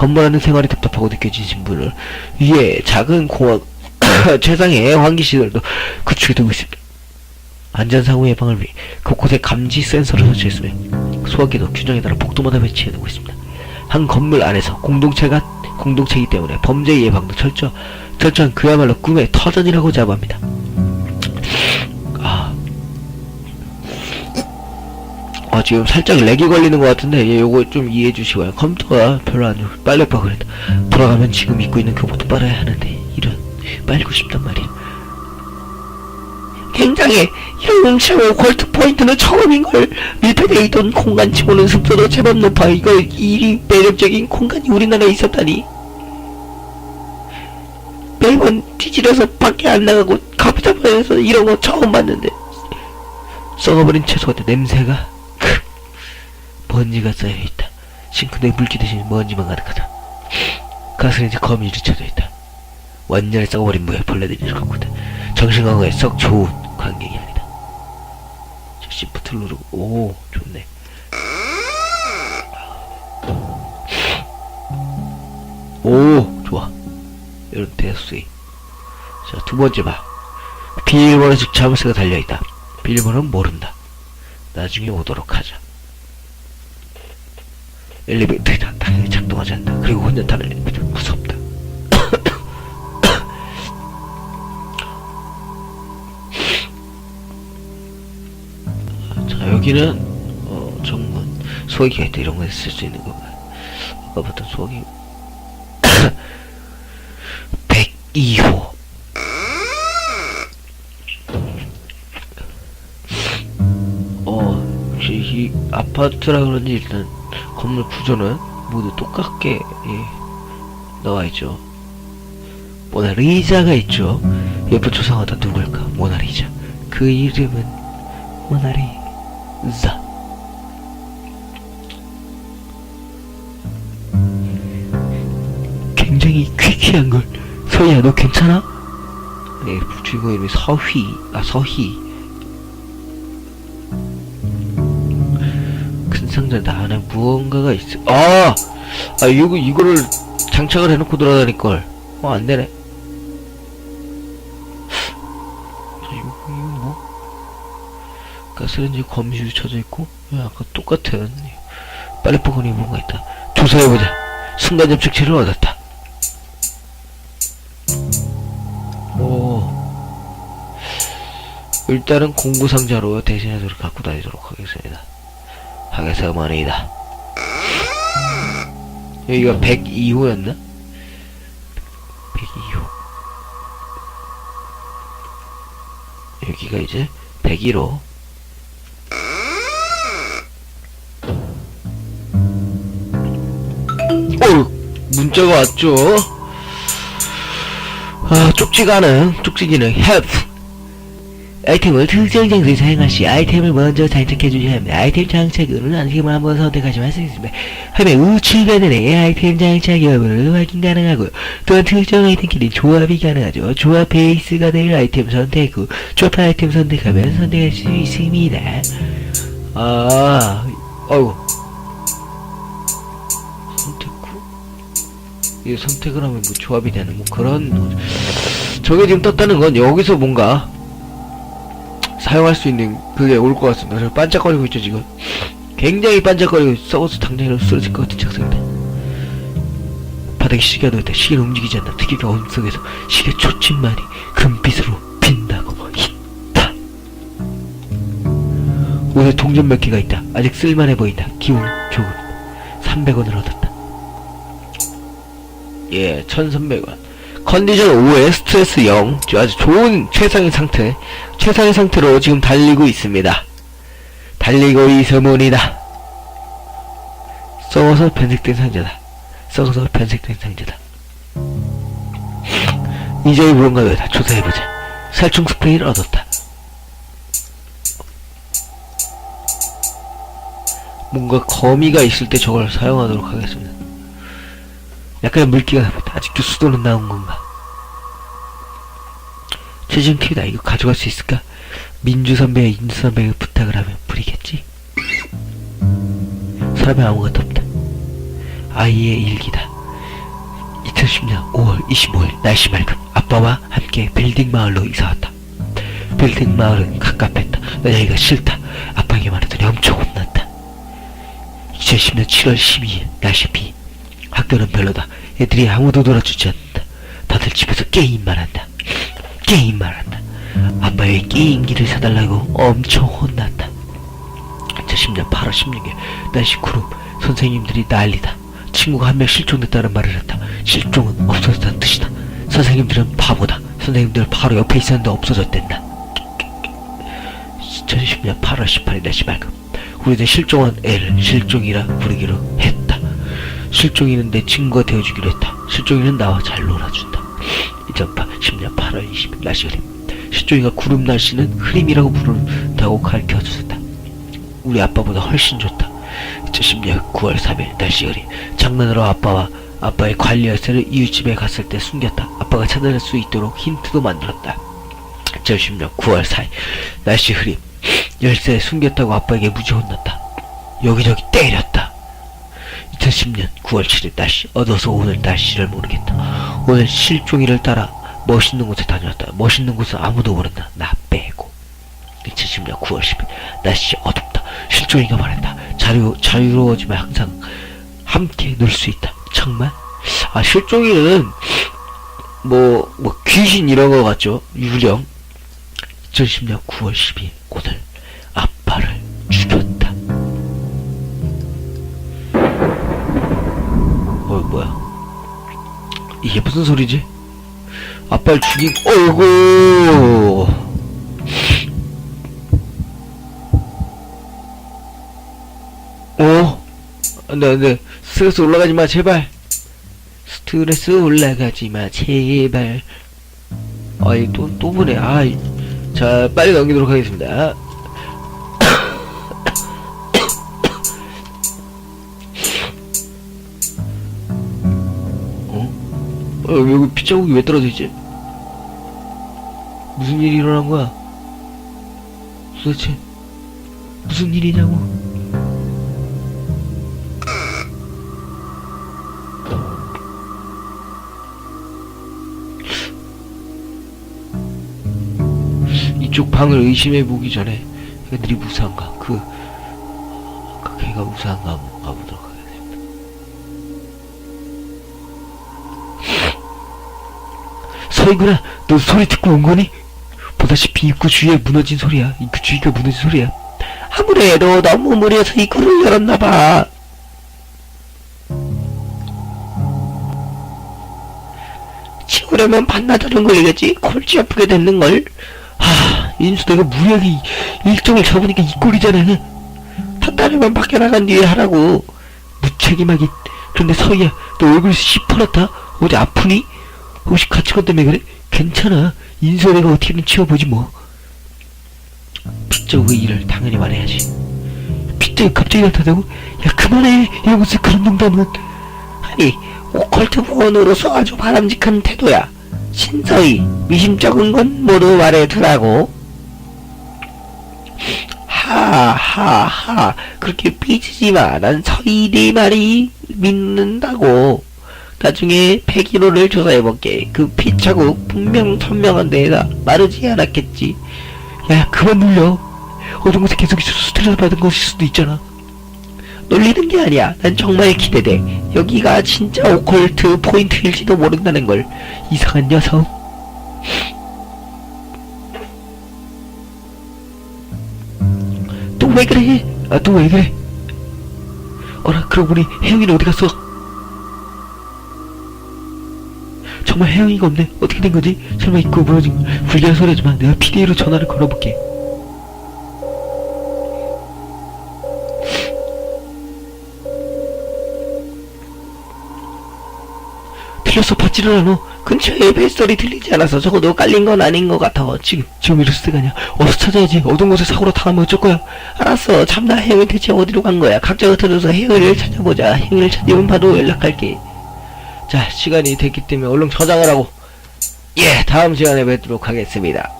건물 안은 생활이 답답하고 느껴지신 분을 위해 작은 공원 최상의 환기시설도 구축이 되고 있습니다. 안전사고 예방을 위해 곳곳에 감지 센서를 설치했으며 소화기도 균형에 따라 복도마다 배치해두고 있습니다. 한 건물 안에서 공동체가 공동체이기 때문에 범죄 예방도 철저 철저한 그야말로 꿈의 터전이라고 자부합니다. 아 지금 살짝 렉이 걸리는 것 같은데 예, 요거 좀 이해해 주시고요. 컴퓨터가 별로 안 좋고 빨리 빠 그랬다. 돌아가면 지금 입고 있는 교복도 빨아야 하는데 이런 빨고 싶단 말이야. 굉장히 이런 음식으로 골드 포인트는 처음인걸 밀폐되어 있던 공간 치고는 습도도 제법 높아 이걸 이 매력적인 공간이 우리나라에 있었다니 매번 뒤지려서 밖에 안 나가고 카피타바에서 이런 거 처음 봤는데 썩어버린 채소가 냄새가 크, 먼지가 쌓여있다. 싱크대에 물기 대신 먼지만 가득하다. 가스레인지 거미줄이 쳐져있다. 완전히 썩어버린 무에 벌레들이 있다. 정신건강에 썩 좋은 광경이 아니다. 자, 시프트 누르고 오 좋네. 오 좋아. 이런 대수이 자 두 번째 봐 비밀번호 즉 자물쇠가 달려있다. 비밀번호는 모른다. 나중에 오도록 하자 엘리베이터가 당연히 작동하지 않는다. 그리고 혼자 타는 엘리베이터 무섭다. 자 여기는 어 정문 소화기가 있다 이런 거에 쓸 수 있는 거 아까 봤던 소화기. 102호 아파트라 그런지 일단 건물 구조는 모두 똑같게 예, 나와 있죠. 모나리자가 있죠. 예쁜 조상하다 누굴까? 모나리자. 그 이름은 모나리자. 굉장히 퀴퀴한 걸. 서희야 너 괜찮아? 네 주인공 이름이 서휘 아 서희 상자 나 안에 무언가가 있어. 아! 아 이거 이거를 장착을 해놓고 돌아다닐걸. 어 안 되네. 자 이거 이거 뭐? 가스레인지 거미줄이 쳐져 있고? 야, 아까 똑같은 빨래포근이 뭔가 있다. 조사해보자. 순간 접촉체를 얻었다. 오. 일단은 공구 상자로 대신해서 갖고 다니도록 하겠습니다. 하겠사만이다. 여기가 102호였나? 102호. 여기가 이제 101호. 오! 문자가 왔죠? 아, 쪽지가는 쪽지 기능 help 아이템을 특정 장소에 사용할 시 아이템을 먼저 장착해 주셔야 합니다. 아이템 장착은 아이템을 한번 선택하시면 있습니다. 화면 우측 하단에 아이템 장착 여부를 확인 가능하고요. 또한 특정 아이템끼리 조합이 가능하죠. 조합 베이스가 될 아이템 선택 후 조합 아이템 선택하면 선택할 수 있습니다. 아, 어이구. 선택 후? 이 선택을 하면 뭐 조합이 되는 뭐 그런. 저게 지금 떴다는 건 여기서 뭔가 사용할 수 있는 그게 올 것 같습니다. 저 반짝거리고 있죠 지금. 굉장히 반짝거리고 썩어서 당장이라도 쓰러질 것 같은 작성이다. 바닥에 시계가 놓였다. 시계는 움직이지 않는다. 특유의 어둠 속에서 시계 초침만이 금빛으로 빈다고 있다. 옷에 동전 몇 개가 있다. 아직 쓸만해 보인다. 기운 조금. 300원을 얻었다. 예, 1300원. 컨디션 5에 스트레스 0. 아주 좋은 최상의 상태. 최상의 상태로 지금 달리고 있습니다. 달리고 있으문이다. 썩어서 변색된 상자다. 썩어서 변색된 상자다. 이제 무언가 왜다 조사해보자. 살충 스프레이를 얻었다. 뭔가 거미가 있을 때 저걸 사용하도록 하겠습니다. 약간의 물기가. 아직도 수도는 나온 건가? 최종 팁이다. 이거 가져갈 수 있을까? 민주 선배와 인수 선배가 부탁을 하면 부리겠지? 사람이 아무것도 없다. 아이의 일기다. 2010년 5월 25일 날씨 맑음 아빠와 함께 빌딩 마을로 이사왔다. 빌딩 마을은 갑갑했다. 나 여기가 싫다. 아빠에게 말했더니 엄청 혼났다. 2010년 7월 12일 날씨 비 학교는 별로다. 애들이 아무도 놀아주지 않는다. 다들 집에서 게임만 한다. 게임만 한다. 아빠의 게임기를 사달라고 엄청 혼났다. 2010년 8월 16일 날씨 구름 선생님들이 난리다. 친구가 한 명 실종됐다는 말을 했다. 실종은 없어졌다는 뜻이다. 선생님들은 바보다. 선생님들 바로 옆에 있었는데 없어졌댄다. 2010년 8월 18일 날씨 맑음. 우리는 실종한 애를 실종이라 부르기로 했다. 실종이는 내 친구가 되어주기로 했다. 실종이는 나와 잘 놀아준다. 2010년 8월 20일 날씨 흐림. 실종이가 구름 날씨는 흐림이라고 부른다고 가르쳐줬다. 우리 아빠보다 훨씬 좋다. 2010년 9월 3일 날씨 흐림. 장난으로 아빠와 아빠의 관리 열쇠를 이웃집에 갔을 때 숨겼다. 아빠가 찾아낼 수 있도록 힌트도 만들었다. 2010년 9월 4일 날씨 흐림. 열쇠 숨겼다고 아빠에게 무지 혼났다. 여기저기 때렸다. 2010년 9월 7일 날씨 어두워서 오늘 날씨를 모르겠다. 오늘 실종이를 따라 멋있는 곳에 다녀왔다. 멋있는 곳은 아무도 모른다. 나 빼고. 2010년 9월 10일 날씨 어둡다. 실종이가 말했다. 자유 자유로워지면 항상 함께 놀 수 있다. 정말? 아 실종이는 뭐 뭐 귀신 이런 거 같죠? 유령. 2010년 9월 12일 오늘 이게 무슨 소리지? 아빠를 죽인 어이구! 어? 안돼 안돼 스트레스 올라가지 마 제발. 스트레스 올라가지 마 제발. 아이 또 또 보내 아이 자 빨리 넘기도록 하겠습니다 어? 어 여기 빗자국이 왜 떨어져 있지? 무슨 일이 일어난 거야? 도대체 무슨 일이냐고? 이쪽 방을 의심해 보기 전에 걔들이 무사한가 그, 그 걔가 무사한가 한번 가보도록 하겠습니다. 서이구나 너 소리 듣고 온 거니? 보다시피 입구 주위에 무너진 소리야. 입구 주위가 무너진 소리야. 아무래도 너무 무리해서 입구를 열었나봐. 치우려면 반나절은 걸리겠지? 골치 아프게 됐는걸. 하 인수 내가 무리하게 일정을 잡으니까 이 꼴이잖아. 한달이면 밖에 나간 뒤에 하라고. 무책임하게. 그런데 서희야 너 얼굴이 시퍼렇다? 어디 아프니? 혹시 가치관 때문에 그래? 괜찮아. 인수 내가 어떻게든 치워보지 뭐. 빗자국의 일을 당연히 말해야지. 빗자국 갑자기 나타나고 야 그만해. 이러면서 그런 농담은 아니 오컬트 부원으로서 아주 바람직한 태도야. 신서희 미심쩍은 건 모두 말해두라고? 하하하. 그렇게 삐지지 마. 난 서희 네 말이 믿는다고 나중에 101호를 조사해볼게 그 피자국 분명 선명한 데에다 마르지 않았겠지 야 그만 놀려 어떤 곳에 계속 있어서 스트레스 받은 것일 수도 있잖아 놀리는 게 아니야. 난 정말 기대돼. 여기가 진짜 오컬트 포인트일지도 모른다는 걸. 이상한 녀석. 또 왜 그래? 아, 또 왜 그래? 어라, 그러고 보니 혜영이는 어디 갔어? 정말 혜영이가 없네. 어떻게 된 거지? 설마 입고 무너진 거. 불리한 소리하지만 내가 PDA로 전화를 걸어볼게. 들렸어. 받지를 않아. 근처에 벨소리 들리지 않아서 적어도 깔린 건 아닌 것 같아. 지금 지금 이럴 때가 아니야. 어서 찾아야지. 어두운 곳에 사고로 당하면 어쩔 거야. 알았어. 참나. 혜영이 대체 어디로 간 거야? 각자가 들어서 혜영이를 찾아보자. 혜영이를 찾으면 바로 연락할게 자 시간이 됐기 때문에 얼른 저장을 하고 예 다음 시간에 뵙도록 하겠습니다